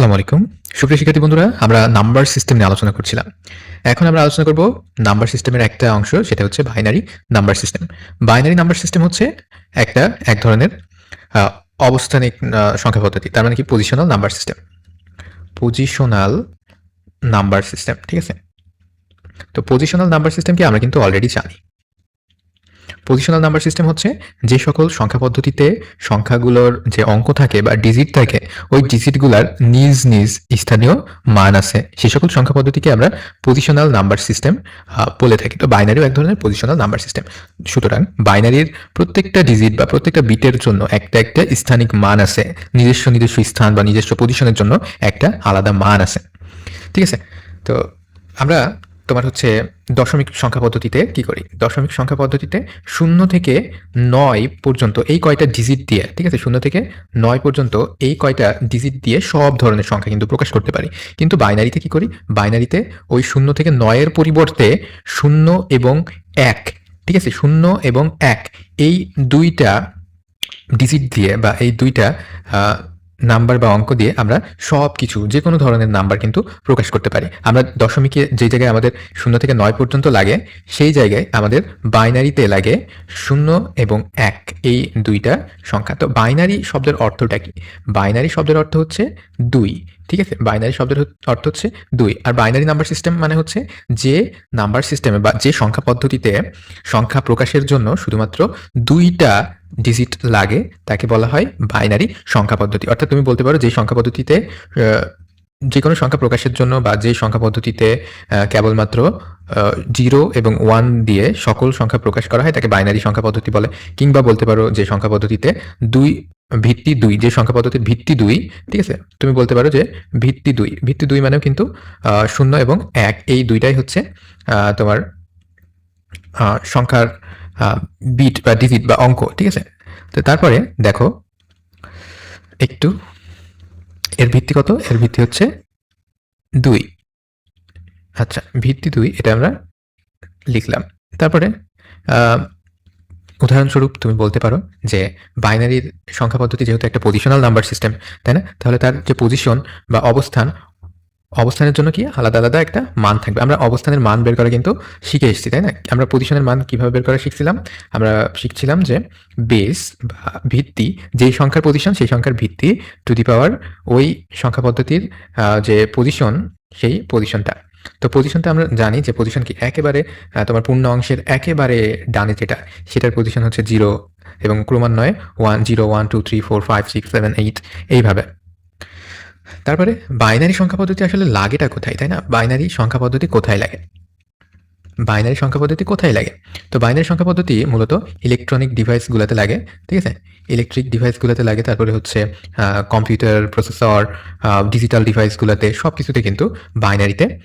আসসালামু আলাইকুম। সুপ্রিয় শিক্ষার্থী বন্ধুরা, আমরা নাম্বার সিস্টেম নিয়ে আলোচনা করছিলাম। এখন আমরা আলোচনা করব নাম্বার সিস্টেমের একটা অংশ, সেটা হচ্ছে binary number system. Binary number system হচ্ছে একটা, এক ধরনের অবস্থানিক সংখ্যা পদ্ধতি, তার মানে কি? Positional number system. Positional number system, ঠিক আছে? তো পজিশনাল নাম্বার সিস্টেমকে আমরা কিন্তু অলরেডি জানি। পজিশনাল নাম্বার সিস্টেম হচ্ছে যে সকল সংখ্যা পদ্ধতিতে সংখ্যাগুলোর যে অঙ্ক থাকে বা ডিজিট থাকে, ওই ডিজিটগুলার নিজ নিজ স্থানীয় মান আছে। সে সকল সংখ্যা পদ্ধতিকে আমরা পজিশনাল নাম্বার সিস্টেম বলে থাকি। তো বাইনারিও এক ধরনের পজিশনাল নাম্বার সিস্টেম সুতরাং বাইনারির প্রত্যেকটা ডিজিট বা প্রত্যেকটা বিটের জন্য একটা একটা স্থানিক মান আছে। নিজস্ব নিজস্ব স্থান বা নিজস্ব পজিশনের জন্য একটা আলাদা মান আছে। ঠিক আছে? তো আমরা তোমার হচ্ছে দশমিক সংখ্যা পদ্ধতিতে কি করি? দশমিক সংখ্যা পদ্ধতিতে শূন্য থেকে নয় পর্যন্ত এই কয়টা ডিজিট দিয়ে, ঠিক আছে? শূন্য থেকে নয় পর্যন্ত এই কয়টা ডিজিট দিয়ে সব ধরনের সংখ্যা কিন্তু প্রকাশ করতে পারি। কিন্তু বাইনারিতে কি করি? বাইনারিতে ওই শূন্য থেকে নয়ের পরিবর্তে শূন্য এবং এক, ঠিক আছে? শূন্য এবং এক, এই দুইটা ডিজিট দিয়ে বা এই দুইটা নাম্বার বা অঙ্ক দিয়ে আমরা সব কিছু যে কোনো ধরনের নাম্বার কিন্তু প্রকাশ করতে পারি। আমরা দশমিকে যে জায়গায় আমাদের শূন্য থেকে নয় পর্যন্ত লাগে, সেই জায়গায় আমাদের বাইনারিতে লাগে শূন্য এবং এক। এই দুইটা সংখ্যা। তো বাইনারি শব্দের অর্থটা কি? বাইনারি শব্দের অর্থ হচ্ছে দুই। ঠিক আছে? বাইনারি শব্দের অর্থ হচ্ছে দুই। আর বাইনারি নাম্বার সিস্টেম মানে হচ্ছে যে নাম্বার সিস্টেমে বা যে সংখ্যা পদ্ধতিতে সংখ্যা প্রকাশের জন্য শুধুমাত্র দুইটা ডিজিট লাগে, তাকে বলা হয় বাইনারি সংখ্যা পদ্ধতি। অর্থাৎ তুমি বলতে পারো যে সংখ্যা পদ্ধতিতে যে কোনো সংখ্যা প্রকাশের জন্য বা যে সংখ্যা পদ্ধতিতে কেবলমাত্র জিরো এবং ওয়ান দিয়ে সকল সংখ্যা প্রকাশ করা হয়, তাকে বাইনারি সংখ্যা পদ্ধতি বলে। কিংবা বলতে পারো যে সংখ্যা পদ্ধতিতে দুই ভিত্তি দুই, যে সংখ্যা পদ্ধতির ভিত্তি দুই, ঠিক আছে? তুমি বলতে পারো যে ভিত্তি দুই ভিত্তি দুই মানেও কিন্তু শূন্য এবং এক, এই দুইটাই হচ্ছে তোমার সংখ্যার বিট বা ডিজিট বা অঙ্ক, ঠিক আছে? তো তারপরে দেখো, একটু, এর ভিত্তি কত? এর ভিত্তি হচ্ছে দুই। আচ্ছা ভিত্তি দুই, এটা আমরা লিখলাম। তারপরে উদাহরণস্বরূপ তুমি বলতে পারো যে বাইনারির সংখ্যা পদ্ধতি যেহেতু একটা পজিশনাল নাম্বার সিস্টেম তাই না? তাহলে তার যে পজিশন বা অবস্থান, অবস্থানের জন্য কি আলাদা আলাদা একটা মান থাকবে। আমরা অবস্থানের মান বের করা কিন্তু শিখে এসেছি, তাই না? আমরা পজিশনের মান কীভাবে বের করা শিখছিলাম? আমরা শিখছিলাম যে বেস বা ভিত্তি যেই সংখ্যার পজিশন সেই সংখ্যার ভিত্তি টু দি পাওয়ার ওই সংখ্যা পদ্ধতির যে পজিশন সেই পজিশনটা তো পজিশনটা আমরা জানি যে পজিশন কি একেবারে তোমার পূর্ণ অংশের একেবারে ডানে যেটা, সেটার পজিশন হচ্ছে জিরো এবং ক্রমান্বয়ে one zero one two three four five six seven eight এইভাবে। তারপরে বাইনারি সংখ্যা পদ্ধতি আসলে লাগেটা কোথায়, তাই না? বাইনারি সংখ্যা পদ্ধতি কোথায় লাগে? বাইনারি সংখ্যা পদ্ধতি কোথায় লাগে? তো বাইনারি সংখ্যা পদ্ধতি মূলত ইলেকট্রনিক ডিভাইসগুলোতে লাগে, ঠিক আছে? ইলেকট্রিক ডিভাইসগুলোতে লাগে, তারপরে হচ্ছে কম্পিউটার প্রসেসর ডিজিটাল ডিভাইসগুলোতে সব কিছুতে কিন্তু বাইনারিতে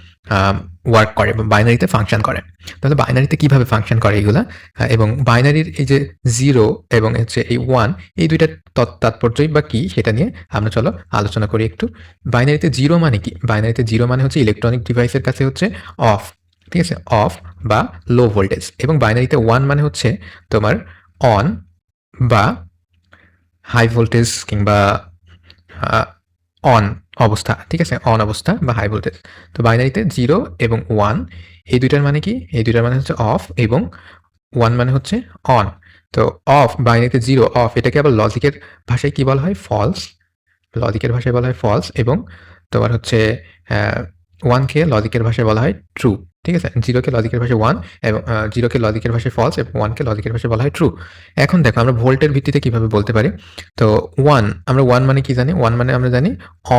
ওয়ার্ক করে বা বাইনারিতে ফাংশন করে। তাহলে বাইনারিতে কীভাবে ফাংশন করে এগুলা? এবং বাইনারির এই যে জিরো এবং হচ্ছে এই ওয়ান এই দুইটা তৎ- তাৎপর্যই বা কি সেটা নিয়ে আমরা চলো আলোচনা করি একটু। বাইনারিতে জিরো মানে কি? বাইনারিতে জিরো মানে হচ্ছে ইলেকট্রনিক ডিভাইসের কাছে হচ্ছে অফ ঠিক আছে? অফ বা লো ভোল্টেজ এবং বাইনারিতে ওয়ান মানে হচ্ছে তোমার অন বা হাই ভোল্টেজ কিংবা অন অবস্থা, ঠিক আছে? অন অবস্থা বা হাই ভোল্টেজ তো বাইনারিতে জিরো এবং ওয়ান এই দুইটার মানে কি? এই দুইটার মানে হচ্ছে অফ এবং ওয়ান মানে হচ্ছে অন তো অফ বাইনারিতে জিরো অফ এটাকে আবার লজিকের ভাষায় কি বলা হয়? ফলস লজিকের ভাষায় বলা হয় ফলস এবং তোমার হচ্ছে ওয়ানকে লজিকের ভাষায় বলা হয় ট্রু ঠিক আছে? জিরোকে লজিকের ভাষায় ওয়ান এবং জিরোকে লজিকের ভাষায় ফলস এবং ওয়ানকে লজিকের ভাষায় বলা হয় ট্রু এখন দেখো, আমরা ভোল্টের ভিত্তিতে কীভাবে বলতে পারি? তো ওয়ান আমরা ওয়ান মানে কি জানি? ওয়ান মানে আমরা জানি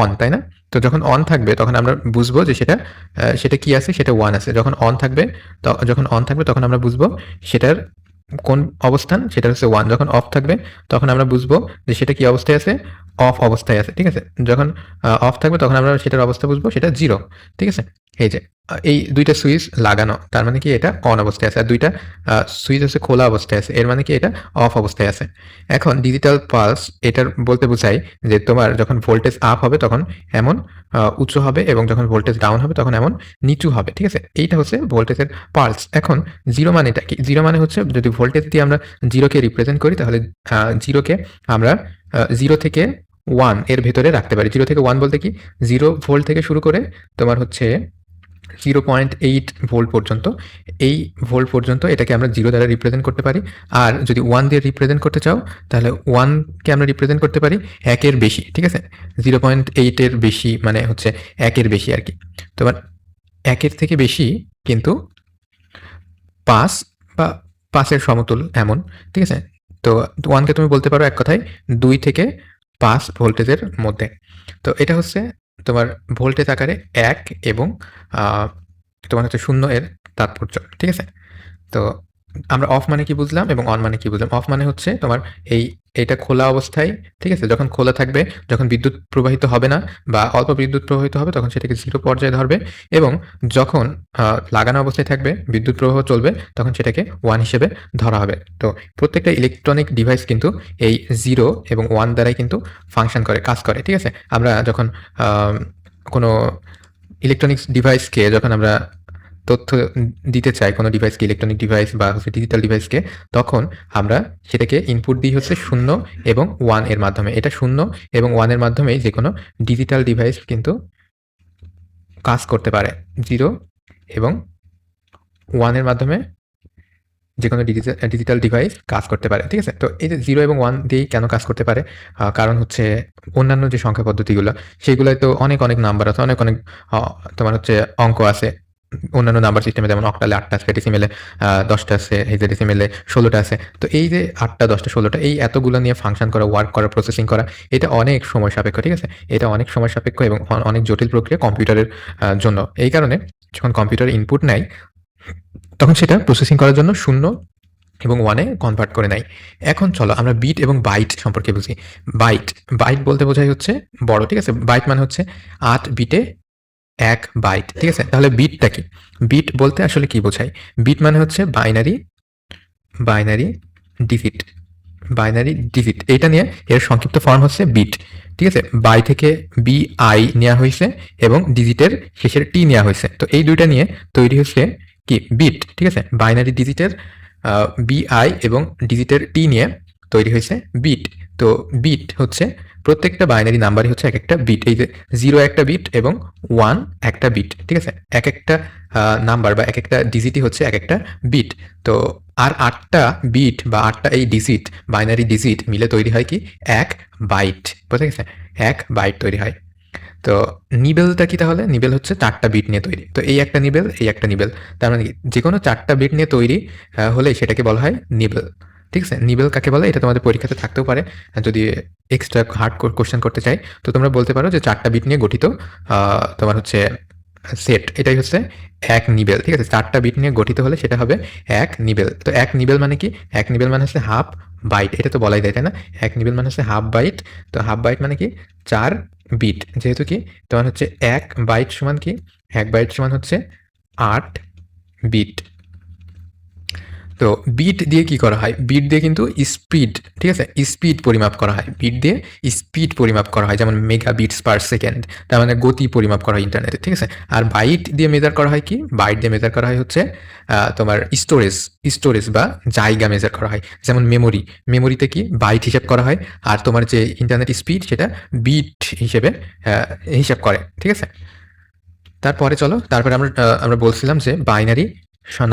অন তাই না? তো যখন অন থাকবে, তখন আমরা বুঝব যে সেটা সেটা কি আছে? সেটা ওয়ান আছে। যখন অন থাকবে যখন অন থাকবে, তখন আমরা বুঝব সেটার কোন অবস্থান, সেটা হচ্ছে ওয়ান যখন অফ থাকবে, তখন আমরা বুঝব যে সেটা কি অবস্থায় আছে? অফ অবস্থায় আছে, ঠিক আছে? যখন অফ থাকবে, তখন আমরা সেটার অবস্থা বুঝব, সেটা জিরো ঠিক আছে? এই যে, এই দুইটা সুইচ লাগানো, তার মানে কি এটা অন অবস্থায় আছে, আর দুইটা সুইচ হচ্ছে খোলা অবস্থায় আছে, এর মানে কি এটা অফ অবস্থায় আছে। এখন ডিজিটাল পালস এটার বলতে বোঝায় যে তোমার যখন ভোল্টেজ আপ হবে তখন এমন উঁচু হবে এবং যখন ভোল্টেজ ডাউন হবে তখন এমন নিচু হবে, ঠিক আছে? এইটা হচ্ছে ভোল্টেজের পালস এখন জিরো মানেটা কি? জিরো মানে হচ্ছে যদি ভোল্টেজ দিয়ে আমরা জিরোকে রিপ্রেজেন্ট করি তাহলে জিরোকে আমরা জিরো থেকে ওয়ানের ভেতরে রাখতে পারি। জিরো থেকে ওয়ান বলতে কি? জিরো ভোল্ট থেকে শুরু করে তোমার হচ্ছে জিরো পয়েন্ট এইট ভোল্ট পর্যন্ত, এই ভোল্ট পর্যন্ত এটাকে আমরা জিরো দ্বারা রিপ্রেজেন্ট করতে পারি। আর যদি ওয়ান দিয়ে রিপ্রেজেন্ট করতে চাও, তাহলে ওয়ানকে আমরা রিপ্রেজেন্ট করতে পারি একের বেশি, ঠিক আছে? জিরো পয়েন্ট এইটের বেশি মানে হচ্ছে একের বেশি আর কি। তোমার একের থেকে বেশি কিন্তু পাঁচ বা পাঁচের সমতুল এমন, ঠিক আছে? তো ওয়ানকে তুমি বলতে পারো এক কথায় দুই থেকে পাঁচ ভোল্টেজের মধ্যে। তো এটা হচ্ছে তোমার ভোল্টেজ আকারে এক এবং তোমার হচ্ছে শূন্য এর তাৎপর্য, ঠিক আছে? তো আমরা অফ মানে কি বুঝলাম এবং অন মানে কি বুঝলাম? অফ মানে হচ্ছে তোমার এই এটা খোলা অবস্থায়, ঠিক আছে? যখন খোলা থাকবে, যখন বিদ্যুৎ প্রবাহিত হবে না বা অল্প বিদ্যুৎ প্রবাহিত হবে, তখন সেটাকে জিরো পর্যায়ে ধরবে এবং যখন লাগানো অবস্থায় থাকবে, বিদ্যুৎ প্রবাহ চলবে, তখন সেটাকে ওয়ান হিসেবে ধরা হবে। তো প্রত্যেকটা ইলেকট্রনিক ডিভাইস কিন্তু এই জিরো এবং ওয়ান দ্বারাই কিন্তু ফাংশন করে, কাজ করে, ঠিক আছে? আমরা যখন কোনো ইলেকট্রনিক্স ডিভাইসকে যখন আমরা তথ্য দিতে চাই কোনো ডিভাইসকে ইলেকট্রনিক ডিভাইস বা হচ্ছে ডিজিটাল ডিভাইসকে তখন আমরা সেটাকে ইনপুট দিই হচ্ছে শূন্য এবং ওয়ানের মাধ্যমে। এটা শূন্য এবং ওয়ানের মাধ্যমে যে কোনো ডিজিটাল ডিভাইস কিন্তু কাজ করতে পারে। জিরো এবং ওয়ানের মাধ্যমে যে কোনো ডিজিটাল ডিজিটাল ডিভাইস কাজ করতে পারে, ঠিক আছে? তো এই যে জিরো এবং ওয়ান দিয়েই কেন কাজ করতে পারে? কারণ হচ্ছে অন্যান্য যে সংখ্যা পদ্ধতিগুলো, সেগুলোয় তো অনেক অনেক নাম্বার আছে, অনেক অনেক তোমার হচ্ছে অঙ্ক আছে। অন্যান্য নাম্বার সিস্টেমে যেমন অক্টালে আটটা আছে ডেসিমেলে দশটা আছে হেজে ডেসিমেলে ষোলোটা আছে। তো এই যে আটটা, দশটা, ষোলোটা, এই এতগুলো নিয়ে ফাংশন করা ওয়ার্ক করা প্রসেসিং করা, এটা অনেক সময় সাপেক্ষ, ঠিক আছে? এটা অনেক সময় সাপেক্ষ এবং অনেক জটিল প্রক্রিয়া কম্পিউটারের জন্য। এই কারণে যখন কম্পিউটার ইনপুট নেয়, তখন সেটা প্রসেসিং করার জন্য শূন্য এবং ওয়ানে কনভার্ট করে নেয়। এখন চলো আমরা বিট এবং বাইট সম্পর্কে বুঝি। বাইট বাইট বলতে বোঝাই হচ্ছে বড়, ঠিক আছে? বাইট মানে হচ্ছে আট বিটে এক বাইট ঠিক আছে? তাহলে বিটটা কি? বিট বলতে আসলে কি বোঝায়? বিট মানে হচ্ছে binary binary digit binary digit এইটা নিয়ে এর সংক্ষিপ্ত ফর্ম হচ্ছে বিট ঠিক আছে? বাই থেকে বি আই নেওয়া হয়েছে এবং ডিজিটের শেষের টি নেওয়া হয়েছে। তো এই দুইটা নিয়ে তৈরি হচ্ছে কি? বিট ঠিক আছে? বাইনারি ডিজিটের বি আই এবং ডিজিটের টি নিয়ে তৈরি হয়েছে বিট তো বিট হচ্ছে প্রত্যেকটা বাইনারি নাম্বারই হচ্ছে এক একটা বিট এই যে জিরো একটা বিট এবং ওয়ান একটা বিট ঠিক আছে? এক একটা নাম্বার বা এক একটা ডিজিটই হচ্ছে এক একটা বিট তো আর আটটা বিট বা আটটা এই ডিজিট বাইনারি ডিজিট মিলে তৈরি হয় কি? এক বাইট বুঝা গেছে এক বাইট তৈরি হয়। তো নিবেলটা কি তাহলে? নিবেল হচ্ছে চারটা বিট নিয়ে তৈরি। তো এই একটা নিবেল এই একটা নিবেল তার মানে যে কোনো চারটা বিট নিয়ে তৈরি হলে সেটাকে বলা হয় নিবেল ঠিক আছে? নিবেল কাকে বলে? এটা তোমাদের পরীক্ষাতে থাকতেও পারে। যদি এক্সট্রা হার্ড কোশ্চেন করতে চাই, তো তোমরা বলতে পারো যে চারটা বিট নিয়ে গঠিত তোমার হচ্ছে সেট এটাই হচ্ছে এক নিবেল, ঠিক আছে? চারটা বিট নিয়ে গঠিত হলে সেটা হবে এক নিবেল। তো এক নিবেল মানে কি? এক নিবেল মানে হচ্ছে হাফ বাইট এটা তো বলাই যায়, তাই না? এক নিবেল মানে হচ্ছে হাফ বাইট তো হাফ বাইট মানে কি? চার বিট যেহেতু কি? তোমার হচ্ছে এক বাইট সমান কি? এক বাইট সমান হচ্ছে আট বিট তো বিট দিয়ে কি করা হয়? বিট দিয়ে কিন্তু স্পিড ঠিক আছে? স্পিড পরিমাপ করা হয়। বিট দিয়ে স্পিড পরিমাপ করা হয়, যেমন মেগা বিটস পার সেকেন্ড তার মানে গতি পরিমাপ করা হয় ইন্টারনেটে ঠিক আছে? আর বাইট দিয়ে মেজার করা হয় কি? বাইট দিয়ে মেজার করা হয় হচ্ছে তোমার স্টোরেজ স্টোরেজ বা জায়গা মেজার করা হয়। যেমন মেমোরি মেমোরিতে কি? বাইট হিসাব করা হয়, আর তোমার যে ইন্টারনেট স্পিড সেটা বিট হিসেবে হিসাব করে, ঠিক আছে? তারপরে চলো, তারপরে আমরা আমরা বলছিলাম যে বাইনারি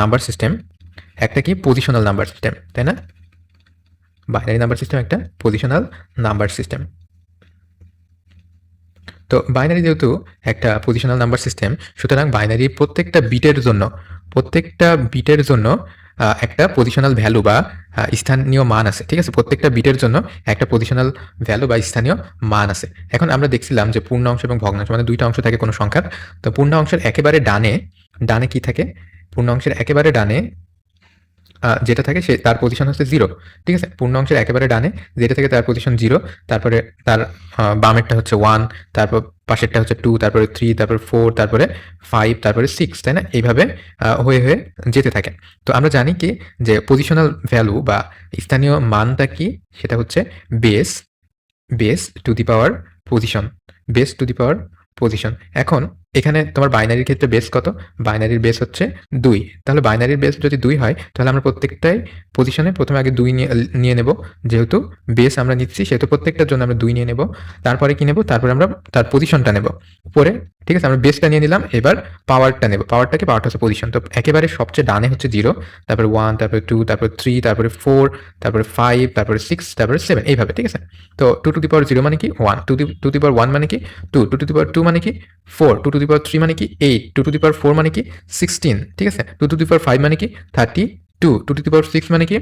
নাম্বার সিস্টেম একটা কি? পজিশনাল নাম্বার সিস্টেম তাই না? বাইনারি নাম্বার সিস্টেম একটা পজিশনাল নাম্বার সিস্টেম তো বাইনারি যেহেতু একটা পজিশনাল নাম্বার সিস্টেম সুতরাং বাইনারি প্রত্যেকটা বিটের জন্য, প্রত্যেকটা বিটের জন্য একটা পজিশনাল ভ্যালু বা স্থানীয় মান আছে, ঠিক আছে? প্রত্যেকটা বিটের জন্য একটা পজিশনাল ভ্যালু বা স্থানীয় মান আছে। এখন আমরা দেখছিলাম যে পূর্ণ অংশ এবং ভগ্নাংশ মানে দুইটা অংশ থাকে কোনো সংখ্যার। তো পূর্ণ অংশের একেবারে ডানে ডানে কি থাকে? পূর্ণ অংশের একেবারে ডানে যেটা থাকে সে, তার পজিশন হচ্ছে জিরো ঠিক আছে? পূর্ণ অংশের একেবারে ডানে, যেটা থেকে তার পজিশন জিরো তারপরে তার বামেরটা হচ্ছে ওয়ান তারপর পাশেরটা হচ্ছে টু তারপরে থ্রি তারপরে ফোর তারপরে ফাইভ তারপরে সিক্স তাই না? এইভাবে হয়ে হয়ে যেতে থাকে। তো আমরা জানি কি যে পজিশনাল ভ্যালু বা স্থানীয় মানটা কি? সেটা হচ্ছে base base two the power position base two the power position এখন এখানে তোমার বাইনারির ক্ষেত্রে বেস কত? বাইনারির বেস হচ্ছে দুই। তাহলে বাইনারির বেস যদি দুই হয়, তাহলে আমরা প্রত্যেকটাই পজিশনে প্রথমে আগে দুই নিয়ে নেব। যেহেতু বেস আমরা নিচ্ছি, সেহেতু প্রত্যেকটার জন্য আমরা দুই নিয়ে নেব। তারপরে কি নেব? তারপরে আমরা তার পজিশনটা নেব। উপরে, ঠিক আছে, আমরা বেসটা নিয়ে নিলাম, এবার পাওয়ারটা নেব। পাওয়ারটাকে পাওয়ারটা হচ্ছে পজিশন তো একেবারে সবচেয়ে ডানে হচ্ছে জিরো তারপরে ওয়ান তারপরে টু তারপরে থ্রি তারপরে ফোর তারপরে ফাইভ তারপরে সিক্স তারপরে সেভেন এইভাবে, ঠিক আছে? তো two to the power zero মানে কি? One two to the power one মানে কি? Two two to the power two মানে কি? Four two to the power three মানে কি eight two to the power four মানে কি সিক্সটিন ঠিক আছে? Two to the power five মানে কি thirty two two to the power six মানে কি?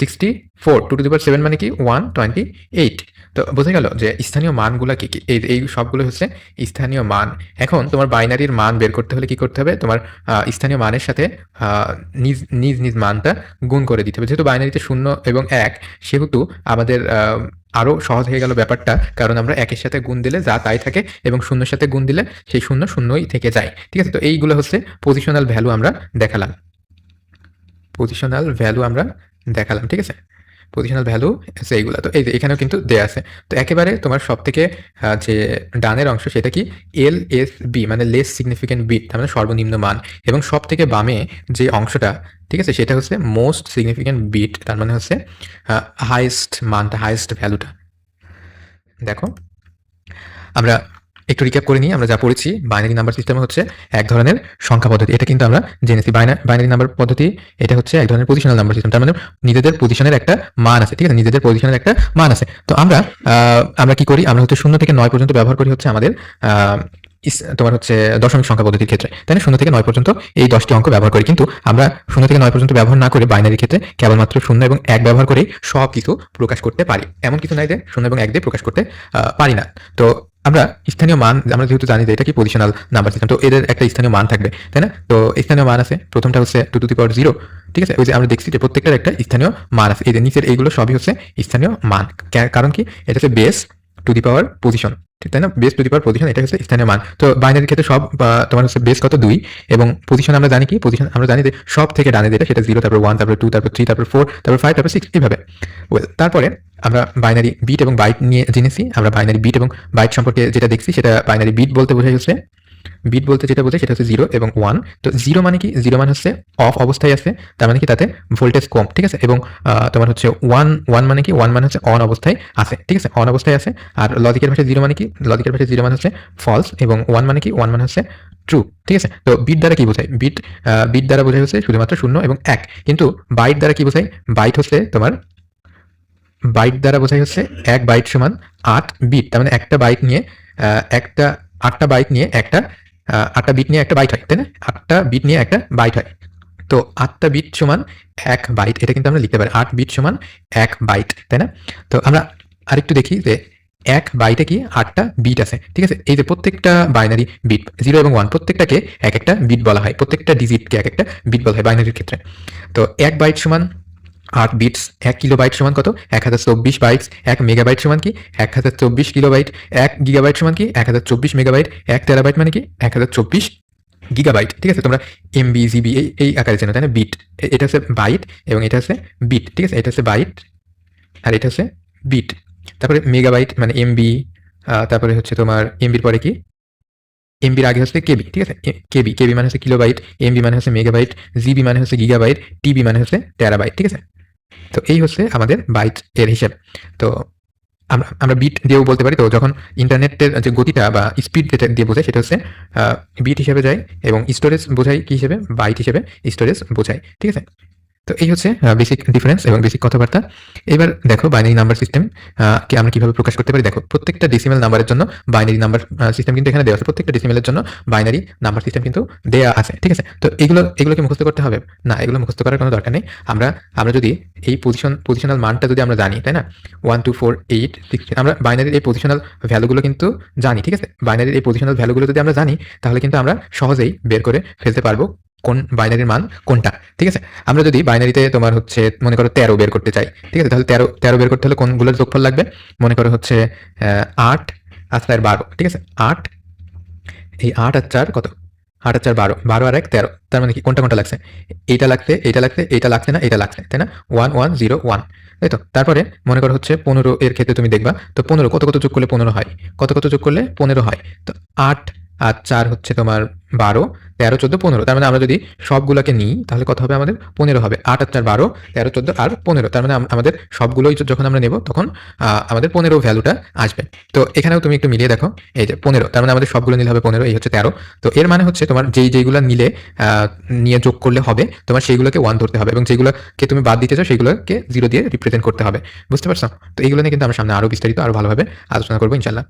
Sixty four two to the power seven মানে কি? ওয়ান টোয়েন্টি এইট তো বোঝা গেল যে স্থানীয় মানগুলো কি কি? এই এই সবগুলো হচ্ছে স্থানীয় মান। এখন তোমার বাইনারির মান বের করতে হলে কি করতে হবে? তোমার স্থানীয় মানের সাথে নিজ নিজ নিজ মানটা গুণ করে দিতে হবে। যেহেতু বাইনারিতে শূন্য এবং এক সেহেতু আমাদের আহ, আরও সহজ হয়ে গেল ব্যাপারটা। কারণ আমরা একের সাথে গুণ দিলে যা তাই থাকে এবং শূন্যের সাথে গুণ দিলে সেই শূন্য শূন্যই থেকে যায়। ঠিক আছে? তো এইগুলো হচ্ছে পজিশনাল ভ্যালু আমরা দেখালাম। পজিশনাল ভ্যালু আমরা দেখালাম, ঠিক আছে? পজিশনাল ভ্যালু আছে এইগুলো তো, এই যে এখানেও কিন্তু দেয়া আছে। তো একেবারে তোমার সব থেকে যে ডানের অংশ সেটা কি? এল এস বি মানে লেস সিগনিফিকেন্ট বিট তার মানে সর্বনিম্ন মান। এবং সব থেকে বামে যে অংশটা, ঠিক আছে, সেটা হচ্ছে মোস্ট সিগনিফিকেন্ট বিট তার মানে হচ্ছে হাইয়েস্ট মানটা হাইয়েস্ট ভ্যালুটা দেখো, আমরা একটু রিক্যাপ করে নিই, আমরা যা পড়েছি বাইনারি নাম্বার সিস্টেম হচ্ছে এক ধরনের সংখ্যা পদ্ধতি। এটা কিন্তু আমরা জেনেছি। বাইনারি নাম্বার পদ্ধতি, এটা হচ্ছে এক ধরনের পজিশনাল নাম্বার সিস্টেম তার মানে নিজেদের পজিশনের একটা মান আছে, ঠিক আছে? নিজেদের পজিশনের একটা মান আছে। তো আমরা আমরা কি করি? আমরা হচ্ছে শূন্য থেকে নয় পর্যন্ত ব্যবহার করি হচ্ছে আমাদের তোমার হচ্ছে দশমিক সংখ্যা পদ্ধতির ক্ষেত্রে। তাই না? শূন্য থেকে নয় পর্যন্ত এই দশটি অঙ্ক ব্যবহার করি। কিন্তু আমরা শূন্য থেকে নয় পর্যন্ত ব্যবহার না করে বাইনারির ক্ষেত্রে কেবলমাত্র শূন্য এবং এক ব্যবহার করে সব কিছু প্রকাশ করতে পারি। এমন কিছু নাই যে শূন্য এবং এক দিয়ে প্রকাশ করতে পারি না। তো আমরা স্থানীয় মান, আমরা যেহেতু জানি যে এটা কি পজিশনাল নাম্বার সিস্টেম তো এদের একটা স্থানীয় মান থাকবে। তাই না? তো স্থানীয় মান আছে, প্রথমটা হচ্ছে টু টু পাওয়ার জিরো। ঠিক আছে? ওই যে আমরা দেখছি যে প্রত্যেকটার একটা স্থানীয় মান আছে। এই যে নিচের এইগুলো সবই হচ্ছে স্থানীয় মান। কারণ কি? এটা হচ্ছে base two the power position তাই না? Base two the power position এটা হচ্ছে স্থানীয় মান। তো বাইনারির ক্ষেত্রে সব তোমার হচ্ছে বেস কত? দুই। এবং পজিশন আমরা জানি কি? পজিশন আমরা জানি যে সব থেকে ডানে যেটা, সেটা জিরো তারপর ওয়ান তারপর টু তারপর থ্রি তারপর ফোর তারপর ফাইভ তারপর সিক্স এইভাবে। তারপরে আমরা বাইনারি বিট এবং বাইট নিয়ে জেনেছি। আমরা বাইনারি বিট এবং বাইট সম্পর্কে যেটা দেখছি, সেটা বাইনারি বিট বলতে বোঝাই হচ্ছে বিট বলতে যেটা বোঝায় সেটা হচ্ছে জিরো এবং ওয়ান তো জিরো মানে কি? জিরো মানে হচ্ছে অফ অবস্থায় আছে, তার মানে কি? তাতে ভোল্টেজ কম, ঠিক আছে? এবং তোমার হচ্ছে ওয়ান ওয়ান মানে কি? ওয়ান মানে হচ্ছে অন অবস্থায় আছে, ঠিক আছে? অন অবস্থায় আছে। আর লজিকের ভাষায় জিরো মানে কি? লজিকের ভাষায় জিরো মানে হচ্ছে ফলস এবং ওয়ান মানে কি? ওয়ান মানে হচ্ছে ট্রু ঠিক আছে? তো বিট দ্বারা কি বোঝায়? বিট বিট দ্বারা বোঝায় হচ্ছে শুধুমাত্র শূন্য এবং এক। কিন্তু বাইট দ্বারা কি বোঝায়? বাইট হচ্ছে তোমার বাইট দ্বারা বোঝায় হচ্ছে এক বাইট সমান আট বিট তার মানে একটা বাইট নিয়ে একটা আটটা বাইট নিয়ে একটা আটটা বিট নিয়ে একটা বাইট হয়, তাই না? আটটা বিট নিয়ে একটা বাইট হয়। তো আটটা বিট সমান এক বাইট এটা কিন্তু আমরা লিখতে পারি। আট বিট সমান এক বাইট তাই না? তো আমরা আরেকটু দেখি যে এক বাইটে কি আটটা বিট আছে, ঠিক আছে? এই যে প্রত্যেকটা বাইনারি বিট জিরো এবং ওয়ান প্রত্যেকটাকে এক একটা বিট বলা হয়। প্রত্যেকটা ডিজিটকে এক একটা বিট বলা হয় বাইনারির ক্ষেত্রে। তো এক বাইট সমান আট বিটস এক কিলো বাইট সমান কত? এক হাজার চব্বিশ বাইটস, এক মেগাবাইট সমান কি? এক হাজার চব্বিশ কিলোবাইট, এক গিগাবাইট সমান কি? এক হাজার চব্বিশ মেগাবাইট, এক টেরাবাইট মানে কি? এক হাজার চব্বিশ গিগাবাইট, ঠিক আছে? তোমরা এমবি জিবি এই এই আকারে চেনো তাই না? বিট এটা হচ্ছে বাইট এবং এটা হচ্ছে বিট, ঠিক আছে? এটা হচ্ছে বাইট আর এটা হচ্ছে বিট। তারপরে মেগাবাইট মানে এমবি তারপরে হচ্ছে তোমার এমবির পরে কি? এমবির আগে হচ্ছে কেবি, ঠিক আছে? কেবি কেবি মানে হচ্ছে কিলোবাইট, এমবি মানে হচ্ছে মেগাবাইট, জিবি মানে হচ্ছে গিগাবাইট, টিবি মানে হচ্ছে টেরাবাইট, ঠিক আছে? তো এই হচ্ছে আমাদের বাইট এর হিসেব। তো আমরা আমরা বিট দিয়েও বলতে পারি, তো যখন ইন্টারনেটের যে গতিটা বা স্পিড যেটা দিয়ে বোঝায়, সেটা হচ্ছে বিট হিসেবে যায় এবং স্টোরেজ বোঝায় কি হিসেবে? বাইট হিসেবে স্টোরেজ বোঝায়। ঠিক আছে? তো এই হচ্ছে বেসিক ডিফারেন্স এবং বেসিক কথাবার্তা। এবার দেখো বাইনারি নাম্বার সিস্টেম কে আমরা কীভাবে প্রকাশ করতে পারি? দেখো, প্রত্যেকটা ডেসিমেল নাম্বারের জন্য বাইনারি নাম্বার সিস্টেম কিন্তু এখানে দেওয়া আছে। প্রত্যেকটা ডেসিমেলের জন্য বাইনারি নাম্বার সিস্টেম কিন্তু দেয়া আছে, ঠিক আছে? তো এগুলো, এগুলোকে মুখস্থ করতে হবে। না, এগুলো মুখস্থ করার কোনো দরকার নেই। আমরা আমরা যদি এই পজিশন পজিশনাল মানটা যদি আমরা জানি, তাই না? One two four eight six আমরা বাইনারির এই পজিশনাল ভ্যালুগুলো কিন্তু জানি, ঠিক আছে? বাইনারির এই পজিশনাল ভ্যালুগুলো যদি আমরা জানি, তাহলে কিন্তু আমরা সহজেই বের করে ফেলতে পারব কোন বাইনারির মান কোনটা? ঠিক আছে? আমরা যদি বাইনারিতে তোমার হচ্ছে, মনে করো তেরো বের করতে চাই, ঠিক আছে? তাহলে তেরো তেরো বের করতে হলে কোনগুলোর যোগফল লাগবে? মনে করো হচ্ছে আট আর চার বারো, ঠিক আছে? আট, এই আট আর চার কত? আট আর চার বারো বারো আর এক তেরো, তার মানে কি? কোনটা কোনটা লাগছে? এইটা লাগছে এইটা লাগছে এইটা লাগছে না, এটা লাগছে, তাই না? ওয়ান ওয়ান, জিরো, ওয়ান, তাই তো? তারপরে মনে করো হচ্ছে পনেরো এর ক্ষেত্রে তুমি দেখবা, তো পনেরো কত কত যোগ করলে পনেরো হয়? কত কত যোগ করলে পনেরো হয়? তো আট আর চার হচ্ছে তোমার বারো, তেরো, চোদ্দ, পনেরো। তার মানে আমরা যদি সবগুলোকে নিই, তাহলে কত হবে আমাদের? পনেরো হবে। আট আর চার, বারো, তেরো, চোদ্দ আর পনেরো। তার মানে আমাদের সবগুলোই যখন আমরা নেব, তখন আমাদের পনেরো ভ্যালুটা আসবে। তো এখানেও তুমি একটু মিলিয়ে দেখো। এই যে পনেরো, তার মানে আমাদের সবগুলো নিলে হবে পনেরো, এই হচ্ছে তেরো। তো এর মানে হচ্ছে তোমার যেই যেইগুলো নিলে নিয়ে যোগ করলে হবে, তোমার সেইগুলোকে ওয়ান ধরতে হবে এবং যেগুলোকে তুমি বাদ দিতে চাও সেগুলোকে জিরো দিয়ে রিপ্রেজেন্ট করতে হবে। বুঝতে পারছ? তো এইগুলো নিয়ে কিন্তু আমরা সামনে আরও বিস্তারিত, আরও ভালোভাবে আলোচনা করব ইনশাল্লাহ